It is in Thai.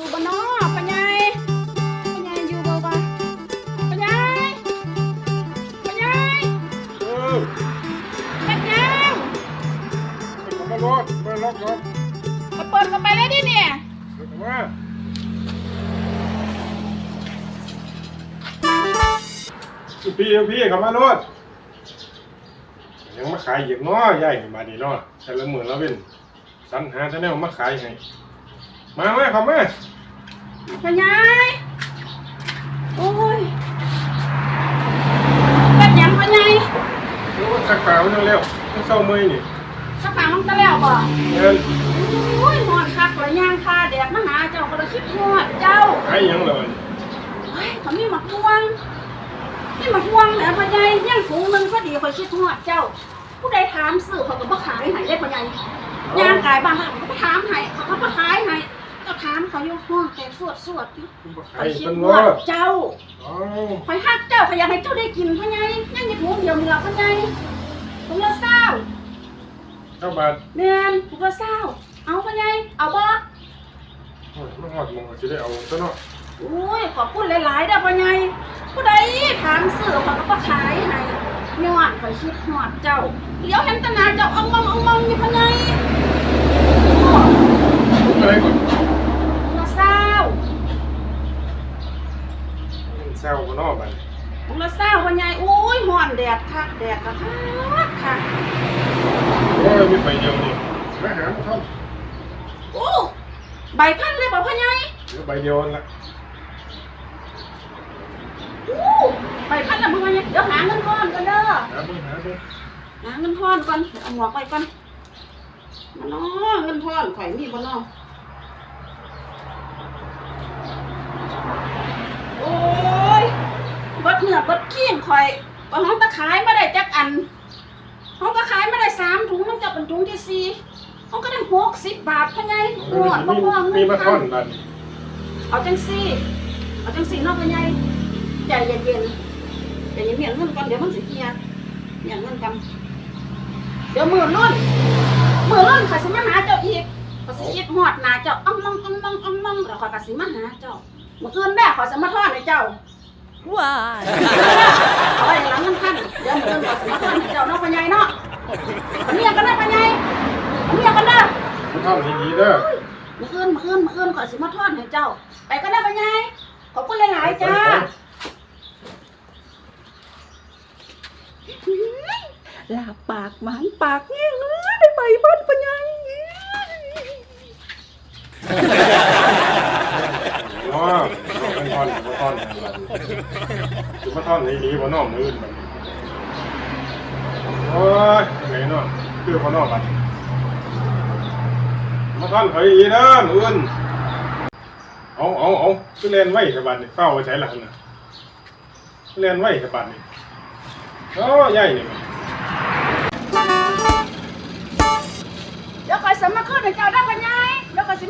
อยู่บ่น้อปัญญายปัญญายอยู่บ่บ่ปัญญายปัญญายเออปัญญายเข้ามารถมาล็อกรถมาเปิดเข้าไปเลยดิเนี่ยเข้ามาพี่พี่เขามารถยังมาขายอีกเนาะยายมาดีเนาะแต่ละหมื่นละเป็นสรรหาท่านแนวมาขายให้ มามาเข้ามาปัญญายโอ้ยเป็นหยังปัญญายดูว่าสักขามันเร็วๆมันเศร้าเมื่อยนี่สักปางมันก็แล้วบ่เงินโอ้ยหอดคักกว่าย่างคาแดดมาหาเจ้าก็เลยคิดฮอดเจ้าขายหยังเลยเฮ้ยเขามีหมักม่วงมีหมักม่วงแหละปัญญายย่างถุงหนึงพอดีคอยคิดฮอดเจ้า ผู้ใดถามซื้อเขาก็บ่ขายให้ได้ปัญญายย่างกายบางครั้งเขาก็ถามให้เขาก็มาขายให้ก็ ถามเขาอยู่ห้องแต่สวดสวดอยู่ขายคิดเป็นว่าว่าเจ้าอ๋อคอยฮักเจ้าคอยอยากให้เจ้าได้กินพ่อไงยังมีถุงเดียวเหนือพ่อไงถุงละเศร้าเจ้าบาทเนียนถุงละเศร้าเอาพ่อไงเอาบ่โอ้ยมันหอดมองก็จะได้เอาซะเนาะอุ้ยขอบคุณหลายๆเด้อพ่อไงผู้ใดถามซื้อเขาก็มาขายให้ยอดคอยคิดฮอดเจ้าเลี้ยวเห็นแตหนาเจ้าอ่องมองอ่องมองอยู่พ่อไงโอ้ อะไรก่อน ถุงละเศร้า แซวกั นเนอกไปถุงละเศร้าพ่อไงอุ้ยฮ้อนแดดคักแดดก็คักคักโอ้ยมีใบเดียวนี่มาหามาท่อนโอ้ใบพันเลยบอกพ่อใหญ่เหลือใบเดียวนั่นละโอ้ใบพันละมึงไงเดี๋ยวหาเงินทอนกันเด้อหาเบิ่งหาเบิ่งหาเงินทอนก่อนเอาหมวกไปก่อนมาเนาะเงินทอนข่อยมีบ่เนาะโอ้ยเบิดเนื้อเบิดขี้งข่อยว่าห้องตะขายไม่ได้จักอันห้องตะขายไม่ได้สามถุงมันจะเป็นถุงที่สี่ห้องก็ได้หกสิบบาทพ่อใหญ่หมดบ่พอมีเงินมาพัท่อนนบัดเอาจังซี่ เอาจังซี่เนอกไปไงใจเย็นๆใจเย็นๆเงินกันเดี๋ยวมันสิเฮียเฮียเงินกันเดี๋ยวมือรุ่นมือรุ่นข้อยสิมาหาเจ้าอีกข้อยสิคิดฮอดหน้าเจ้าอ้อมมองอ้อมมองอ้อมมองแล้วข้อยก็สิมาหาเจ้าเมื่อคืนแม่ข้อยสิมาทอดให้เจ้า Why? เอาไว้หลังเงินพันเดี๋ยวมือคืนข้อยสิมาทอดให้เจ้าเนาะพ่อใหญ่เนาะเอาเมียกันได้พ่อใหญ่เอาเมียกันได้มาท่อนให้ดีเด้อมื่อคืนมื่อคืนมื่อคืนข้อยสิมาทอดให้เจ้า ไปก็ได้พ่อใหญ่ขอบคุณหลายๆจ้าลาปากหมันปากเงี้ยเนื้อได้ใบพันปัญญา เนาะเป็นท่ อนมาท่นห้บัดมาท่อนให้ดีบ่เนอกมืออื่นบัดนี้โอ้ยยังไงเนาะคือบ่เนอกบัดมาท่อนให้ดีเด้อมืออื่นเอาเอาเอาคือเล่นไว้สบัดนี่เฝ้าไว้ใช้ละหั่นน่ะเล่นไว้สบัดนี่โอ้ใหญ่นี่มันเดี๋ยวข้อยสิมาขึ้นให้เจ้าได้ปัญญาเดี๋ยวข้อยสิมาทอดใคนละข้อยไปก่อนข้อยไปก่อน